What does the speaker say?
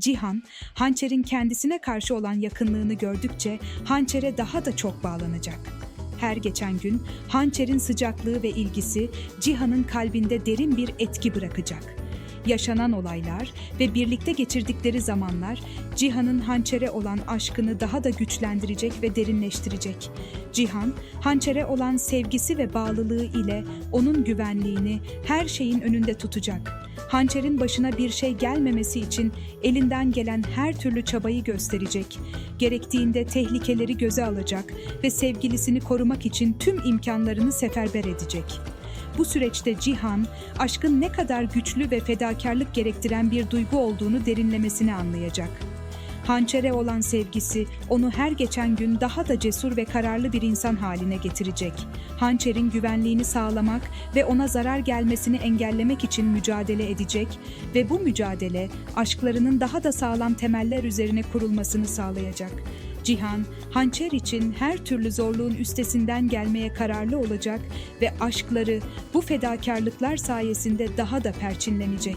Cihan, hançerin kendisine karşı olan yakınlığını gördükçe hançere daha da çok bağlanacak. Her geçen gün hançerin sıcaklığı ve ilgisi Cihan'ın kalbinde derin bir etki bırakacak. Yaşanan olaylar ve birlikte geçirdikleri zamanlar Cihan'ın hançere olan aşkını daha da güçlendirecek ve derinleştirecek. Cihan, hançere olan sevgisi ve bağlılığı ile onun güvenliğini her şeyin önünde tutacak. Hançerin başına bir şey gelmemesi için elinden gelen her türlü çabayı gösterecek. Gerektiğinde tehlikeleri göze alacak ve sevgilisini korumak için tüm imkanlarını seferber edecek. Bu süreçte Cihan, aşkın ne kadar güçlü ve fedakarlık gerektiren bir duygu olduğunu derinlemesine anlayacak. Hançere olan sevgisi onu her geçen gün daha da cesur ve kararlı bir insan haline getirecek. Hançerin güvenliğini sağlamak ve ona zarar gelmesini engellemek için mücadele edecek ve bu mücadele aşklarının daha da sağlam temeller üzerine kurulmasını sağlayacak. Cihan, hançer için her türlü zorluğun üstesinden gelmeye kararlı olacak ve aşkları bu fedakarlıklar sayesinde daha da perçinlenecek.